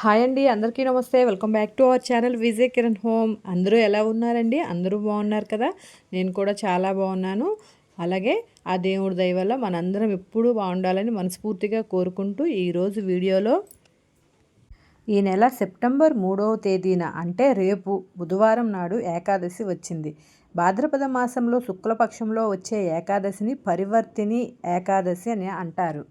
Hi అండి అందరికీ నమస్తే. Welcome back to our channel Vijay Kiran home. అందరూ ఎలా ఉన్నారండి? అందరూ బాగున్నారు కదా? నేను కూడా చాలా బాగున్నాను. అలాగే ఆ దేవుడి దయ వల్ల మనందరం ఎప్పుడూ బాగుండాలని మనస్ఫూర్తిగా కోరుకుంటూ ఈరోజు వీడియోలో ఈ నెల సెప్టెంబర్ మూడవ తేదీన అంటే రేపు బుధవారం నాడు ఏకాదశి వచ్చింది. భాద్రపద మాసంలో శుక్లపక్షంలో వచ్చే ఏకాదశిని పరివర్తిని ఏకాదశి అని అంటారు.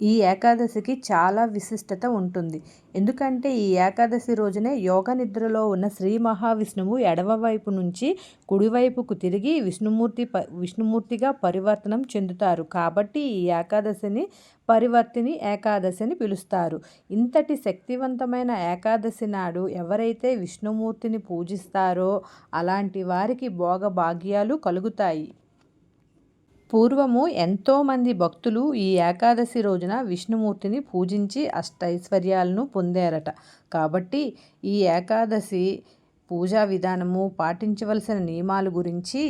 ఈ ఏకాదశికి చాలా విశిష్టత ఉంటుంది. ఎందుకంటే ఈ ఏకాదశి రోజునే యోగ నిద్రలో ఉన్న శ్రీ మహావిష్ణువు ఎడమవైపు నుంచి కుడివైపుకు తిరిగి విష్ణుమూర్తి ప విష్ణుమూర్తిగా పరివర్తనం చెందుతారు. కాబట్టి ఈ ఏకాదశిని పరివర్తిని ఏకాదశి అని పిలుస్తారు. ఇంతటి శక్తివంతమైన ఏకాదశి నాడు ఎవరైతే విష్ణుమూర్తిని పూజిస్తారో అలాంటి వారికి భోగభాగ్యాలు కలుగుతాయి. పూర్వము ఎంతోమంది భక్తులు ఈ ఏకాదశి రోజున విష్ణుమూర్తిని పూజించి అష్టైశ్వర్యాలను పొందారట. కాబట్టి ఈ ఏకాదశి పూజా విధానము పాటించవలసిన నియమాల గురించి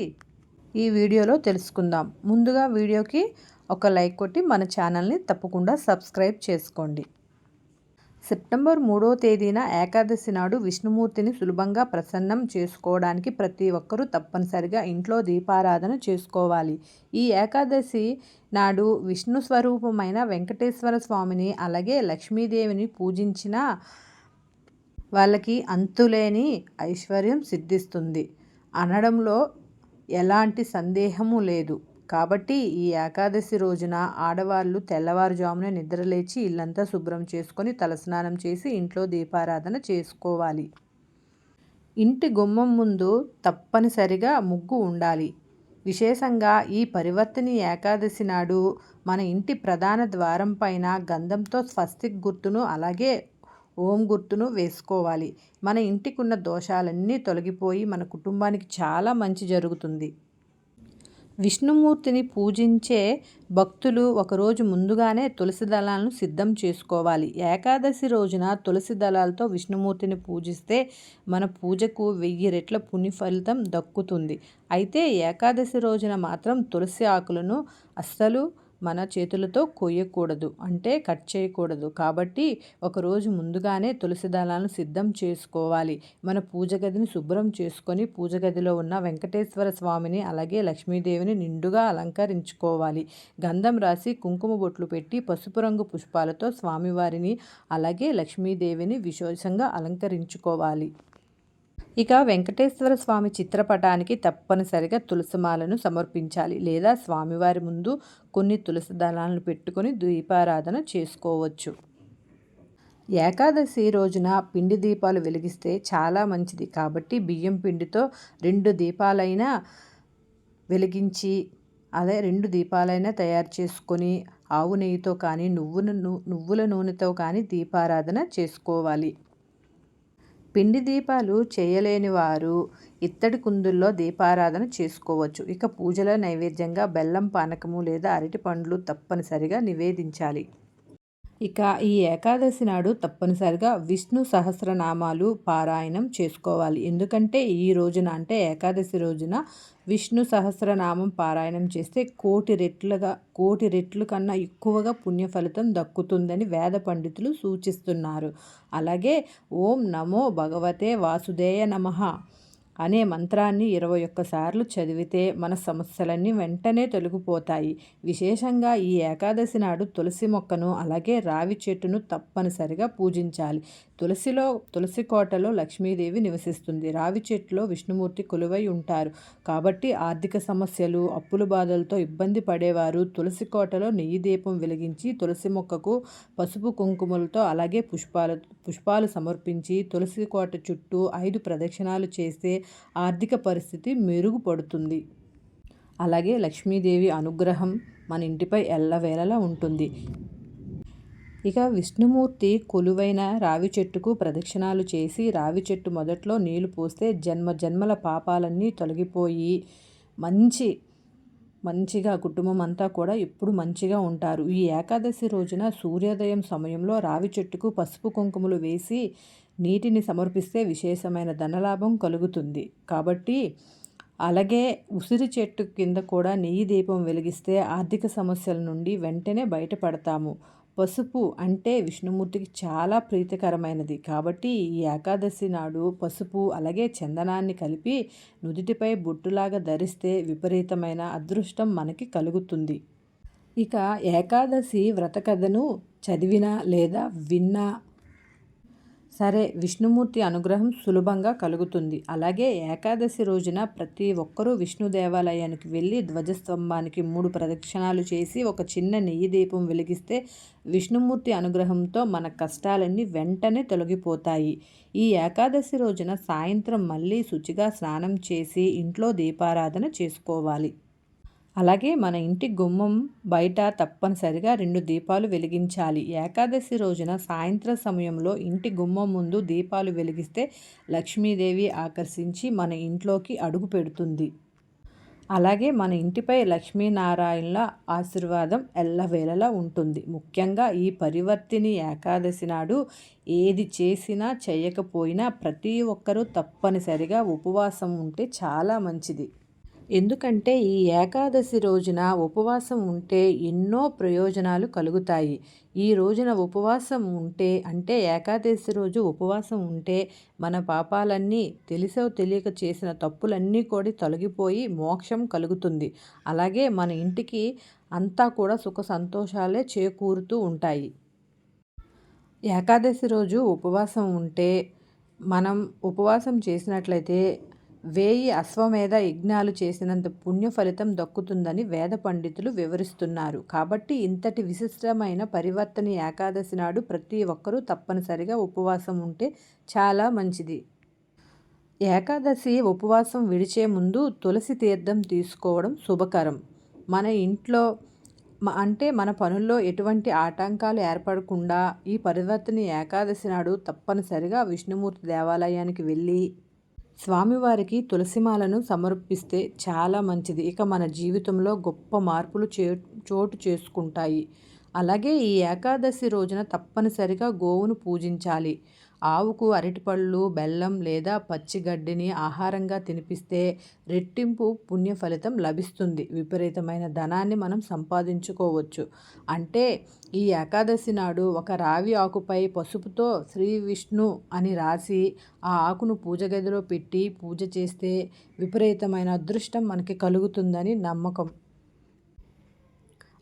ఈ వీడియోలో తెలుసుకుందాం. ముందుగా వీడియోకి ఒక లైక్ కొట్టి మన ఛానల్ని తప్పకుండా సబ్స్క్రైబ్ చేసుకోండి. సెప్టెంబర్ మూడో తేదీన ఏకాదశి నాడు విష్ణుమూర్తిని సులభంగా ప్రసన్నం చేసుకోవడానికి ప్రతి ఒక్కరూ తప్పనిసరిగా ఇంట్లో దీపారాధన చేసుకోవాలి. ఈ ఏకాదశి నాడు విష్ణు స్వరూపమైన వెంకటేశ్వర స్వామిని అలాగే లక్ష్మీదేవిని పూజించిన వాళ్ళకి అంతులేని ఐశ్వర్యం సిద్ధిస్తుంది. అనడంలో ఎలాంటి సందేహము లేదు. కాబట్టి ఈ ఏకాదశి రోజున ఆడవాళ్ళు తెల్లవారుజామున నిద్రలేచి ఇల్లంతా శుభ్రం చేసుకొని తలస్నానం చేసి ఇంట్లో దీపారాధన చేసుకోవాలి. ఇంటి గుమ్మం ముందు తప్పనిసరిగా ముగ్గు ఉండాలి. విశేషంగా ఈ పరివర్తని ఏకాదశి నాడు మన ఇంటి ప్రధాన ద్వారం పైన గంధంతో స్వస్తిక్ గుర్తును అలాగే ఓం గుర్తును వేసుకోవాలి. మన ఇంటికున్న దోషాలన్నీ తొలగిపోయి మన కుటుంబానికి చాలా మంచి జరుగుతుంది. విష్ణుమూర్తిని పూజించే భక్తులు ఒకరోజు ముందుగానే తులసి దళాలను సిద్ధం చేసుకోవాలి. ఏకాదశి రోజున తులసి దళాలతో విష్ణుమూర్తిని పూజిస్తే మన పూజకు వెయ్యి రెట్ల పుణ్య ఫలితం దక్కుతుంది. అయితే ఏకాదశి రోజున మాత్రం తులసి ఆకులను అస్సలు మన చేతులతో కొయ్యకూడదు అంటే కట్ చేయకూడదు. కాబట్టి ఒకరోజు ముందుగానే తులసి దళాలను సిద్ధం చేసుకోవాలి. మన పూజ గదిని శుభ్రం చేసుకొని పూజ గదిలో ఉన్న వెంకటేశ్వర స్వామిని అలాగే లక్ష్మీదేవిని నిండుగా అలంకరించుకోవాలి. గంధం రాసి కుంకుమ బొట్లు పెట్టి పసుపు రంగు పుష్పాలతో స్వామివారిని అలాగే లక్ష్మీదేవిని విశేషంగా అలంకరించుకోవాలి. ఇక వెంకటేశ్వర స్వామి చిత్రపటానికి తప్పనిసరిగా తులసిమాలను సమర్పించాలి. లేదా స్వామివారి ముందు కొన్ని తులసి దళాలను పెట్టుకొని దీపారాధన చేసుకోవచ్చు. ఏకాదశి రోజున పిండి దీపాలు వెలిగిస్తే చాలా మంచిది. కాబట్టి బియ్యం పిండితో రెండు దీపాలైనా వెలిగించి అదే రెండు దీపాలైనా తయారు చేసుకొని ఆవు నెయ్యితో కానీ నువ్వుల నువ్వుల నూనెతో కానీ దీపారాధన చేసుకోవాలి. పిండి దీపాలు చేయలేని వారు ఇత్తడి కుందుల్లో దీపారాధన చేసుకోవచ్చు. ఇక పూజల నైవేద్యంగా బెల్లం పానకము లేదా అరటి పండ్లు తప్పనిసరిగా నివేదించాలి. ఇక ఈ ఏకాదశి నాడు తప్పనిసరిగా విష్ణు సహస్రనామాలు పారాయణం చేసుకోవాలి. ఎందుకంటే ఈ రోజున అంటే ఏకాదశి రోజున విష్ణు సహస్రనామం పారాయణం చేస్తే కోటి రెట్లుగా కోటి రెట్లు కన్నా ఎక్కువగా పుణ్య ఫలితం దక్కుతుందని వేద పండితులు సూచిస్తున్నారు. అలాగే ఓం నమో భగవతే వాసుదేయ నమ. అనే మంత్రాన్ని ఇరవై ఒక్కసార్లు చదివితే మన సమస్యలన్నీ వెంటనే తొలగిపోతాయి. విశేషంగా ఈ ఏకాదశి నాడు తులసి మొక్కను అలాగే రావి చెట్టును తప్పనిసరిగా పూజించాలి. తులసిలో తులసి కోటలో లక్ష్మీదేవి నివసిస్తుంది. రావి చెట్టులో విష్ణుమూర్తి కొలువై ఉంటారు. కాబట్టి ఆర్థిక సమస్యలు అప్పుల బాధలతో ఇబ్బంది పడేవారు తులసి కోటలో నెయ్యి దీపం వెలిగించి తులసి మొక్కకు పసుపు కుంకుమలతో అలాగే పుష్పాలు పుష్పాలు సమర్పించి తులసి కోట చుట్టూ ఐదు ప్రదక్షిణాలు చేస్తే ఆర్థిక పరిస్థితి మెరుగుపడుతుంది. అలాగే లక్ష్మీదేవి అనుగ్రహం మన ఇంటిపై ఎల్లవేళలా ఉంటుంది. ఇక విష్ణుమూర్తి కొలువైన రావి చెట్టుకు ప్రదక్షిణాలు చేసి రావి చెట్టు మొదట్లో నీళ్ళు పోస్తే జన్మ జన్మల పాపాలన్నీ తొలగిపోయి మంచి మంచిగా కుటుంబం అంతా కూడా ఎప్పుడు మంచిగా ఉంటారు. ఈ ఏకాదశి రోజున సూర్యోదయం సమయంలో రావి చెట్టుకు పసుపు కుంకుమలు వేసి నీటిని సమర్పిస్తే విశేషమైన ధనలాభం కలుగుతుంది. కాబట్టి అలాగే ఉసిరి చెట్టు కింద కూడా నెయ్యి దీపం వెలిగిస్తే ఆర్థిక సమస్యల నుండి వెంటనే బయటపడతాము. పసుపు అంటే విష్ణుమూర్తికి చాలా ప్రీతికరమైనది. కాబట్టి ఈ ఏకాదశి నాడు పసుపు అలాగే చందనాన్ని కలిపి నుదుటిపై బొట్టులాగా ధరిస్తే విపరీతమైన అదృష్టం మనకి కలుగుతుంది. ఇక ఏకాదశి వ్రతకథను చదివినా లేదా విన్నా సరే విష్ణుమూర్తి అనుగ్రహం సులభంగా కలుగుతుంది. అలాగే ఏకాదశి రోజున ప్రతి ఒక్కరూ విష్ణు దేవాలయానికి వెళ్ళి ధ్వజస్తంభానికి మూడు ప్రదక్షిణాలు చేసి ఒక చిన్న నెయ్యి దీపం వెలిగిస్తే విష్ణుమూర్తి అనుగ్రహంతో మన కష్టాలన్నీ వెంటనే తొలగిపోతాయి. ఈ ఏకాదశి రోజున సాయంత్రం మళ్ళీ శుచిగా స్నానం చేసి ఇంట్లో దీపారాధన చేసుకోవాలి. అలాగే మన ఇంటి గుమ్మం బయట తప్పనిసరిగా రెండు దీపాలు వెలిగించాలి. ఏకాదశి రోజున సాయంత్రం సమయంలో ఇంటి గుమ్మం ముందు దీపాలు వెలిగిస్తే లక్ష్మీదేవి ఆకర్షించి మన ఇంట్లోకి అడుగు పెడుతుంది. అలాగే మన ఇంటిపై లక్ష్మీనారాయణల ఆశీర్వాదం ఎల్లవేళలా ఉంటుంది. ముఖ్యంగా ఈ పరివర్తిని ఏకాదశి నాడు ఏది చేసినా చేయకపోయినా ప్రతి ఒక్కరూ తప్పనిసరిగా ఉపవాసం ఉంటే చాలా మంచిది. ఎందుకంటే ఈ ఏకాదశి రోజున ఉపవాసం ఉంటే ఎన్నో ప్రయోజనాలు కలుగుతాయి. ఈ రోజున ఉపవాసం ఉంటే అంటే ఏకాదశి రోజు ఉపవాసం ఉంటే మన పాపాలన్నీ తెలిసో తెలియక చేసిన తప్పులన్నీ కూడా తొలగిపోయి మోక్షం కలుగుతుంది. అలాగే మన ఇంటికి అంతా కూడా సుఖ సంతోషాలే చేకూరుతూ ఉంటాయి. ఏకాదశి రోజు ఉపవాసం ఉంటే మనం ఉపవాసం చేసినట్లయితే వేయి అశ్వమేధ యజ్ఞాలు చేసినంత పుణ్య ఫలితం దక్కుతుందని వేద పండితులు వివరిస్తున్నారు. కాబట్టి ఇంతటి విశిష్టమైన పరివర్తన ఏకాదశి నాడు ప్రతి ఒక్కరూ తప్పనిసరిగా ఉపవాసం ఉంటే చాలా మంచిది. ఏకాదశి ఉపవాసం విడిచే ముందు తులసి తీర్థం తీసుకోవడం శుభకరం. మన ఇంట్లో అంటే మన పనుల్లో ఎటువంటి ఆటంకాలు ఏర్పడకుండా ఈ పరివర్తన ఏకాదశి నాడు తప్పనిసరిగా విష్ణుమూర్తి దేవాలయానికి వెళ్ళి స్వామివారికి తులసిమాలను సమర్పిస్తే చాలా మంచిది. ఇక మన జీవితంలో గొప్ప మార్పులు చే చోటు చేసుకుంటాయి. అలాగే ఈ ఏకాదశి రోజున తప్పనిసరిగా గోవును పూజించాలి. ఆవుకు అరటిపళ్ళు బెల్లం లేదా పచ్చిగడ్డిని ఆహారంగా తినిపిస్తే రెట్టింపు పుణ్య ఫలితం లభిస్తుంది. విపరీతమైన ధనాన్ని మనం సంపాదించుకోవచ్చు. అంటే ఈ ఏకాదశి నాడు ఒక రావి ఆకుపై పసుపుతో శ్రీ విష్ణు అని రాసి ఆ ఆకును పూజ గదిలో పెట్టి పూజ చేస్తే విపరీతమైన అదృష్టం మనకి కలుగుతుందని నమ్మకం.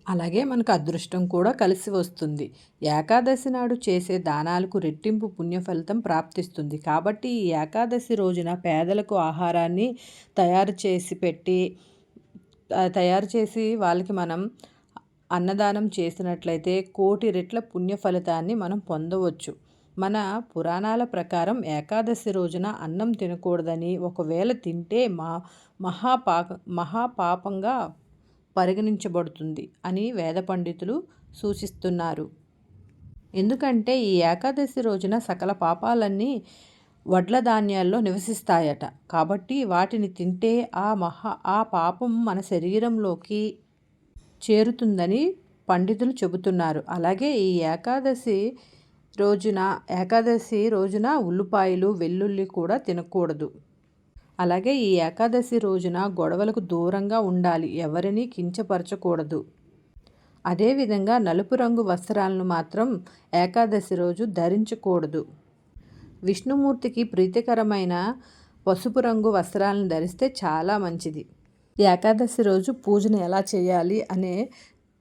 అలాగే మనకు అదృష్టం కూడా కలిసి వస్తుంది. ఏకాదశి నాడు చేసే దానాలకు రెట్టింపు పుణ్యఫలితం ప్రాప్తిస్తుంది. కాబట్టి ఈ ఏకాదశి రోజున పేదలకు ఆహారాన్ని తయారు చేసి పెట్టి తయారు చేసి వాళ్ళకి మనం అన్నదానం చేసినట్లయితే కోటి రెట్ల పుణ్యఫలితాన్ని మనం పొందవచ్చు. మన పురాణాల ప్రకారం ఏకాదశి రోజున అన్నం తినకూడదని ఒకవేళ తింటే మా మహాపాక మహాపాపంగా పరిగణించబడుతుంది అని వేద పండితులు సూచిస్తున్నారు. ఎందుకంటే ఈ ఏకాదశి రోజున సకల పాపాలన్నీ వడ్ల ధాన్యాల్లో నివసిస్తాయట. కాబట్టి వాటిని తింటే ఆ మహా ఆ పాపం మన శరీరంలోకి చేరుతుందని పండితులు చెబుతున్నారు. అలాగే ఈ ఏకాదశి రోజున ఏకాదశి రోజున ఉల్లిపాయలు వెల్లుల్లి కూడా తినకూడదు. అలాగే ఈ ఏకాదశి రోజున గొడవలకు దూరంగా ఉండాలి ఎవరిని కించపరచకూడదు. అదేవిధంగా నలుపు రంగు వస్త్రాలను మాత్రం ఏకాదశి రోజు ధరించకూడదు. విష్ణుమూర్తికి ప్రీతికరమైన పసుపు రంగు వస్త్రాలను ధరిస్తే చాలా మంచిది. ఏకాదశి రోజు పూజను ఎలా చేయాలి అనే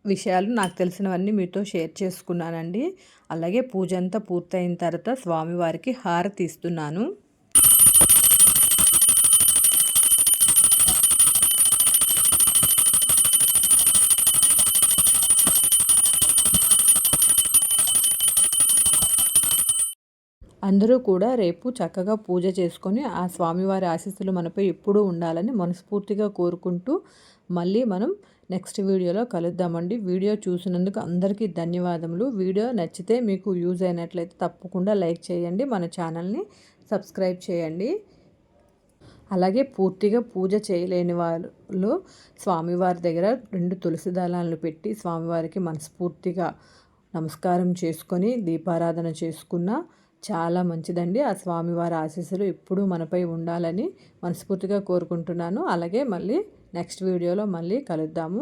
విషయాలు నాకు తెలిసినవన్నీ మీతో షేర్ చేసుకున్నానండి. అలాగే పూజ అంతా పూర్తయిన తర్వాత స్వామివారికి హారతి ఇస్తున్నాను. అందరూ కూడా రేపు చక్కగా పూజ చేసుకొని ఆ స్వామివారి ఆశీస్సులు మనపై ఎప్పుడూ ఉండాలని మనస్ఫూర్తిగా కోరుకుంటూ మళ్ళీ మనం నెక్స్ట్ వీడియోలో కలుద్దామండి. వీడియో చూసినందుకు అందరికీ ధన్యవాదములు. వీడియో నచ్చితే మీకు యూజ్ అయినట్లయితే తప్పకుండా లైక్ చేయండి. మన ఛానల్ని సబ్స్క్రైబ్ చేయండి. అలాగే పూర్తిగా పూజ చేయలేని వాళ్ళు స్వామివారి దగ్గర రెండు తులసి దళాలను పెట్టి స్వామివారికి మనస్ఫూర్తిగా నమస్కారం చేసుకొని దీపారాధన చేసుకున్న చాలా మంచిదండి. ఆ స్వామివారి ఆశీస్సులు ఎప్పుడూ మనపై ఉండాలని మనస్ఫూర్తిగా కోరుకుంటున్నాను. అలాగే మళ్ళీ నెక్స్ట్ వీడియోలో మళ్ళీ కలుద్దాము.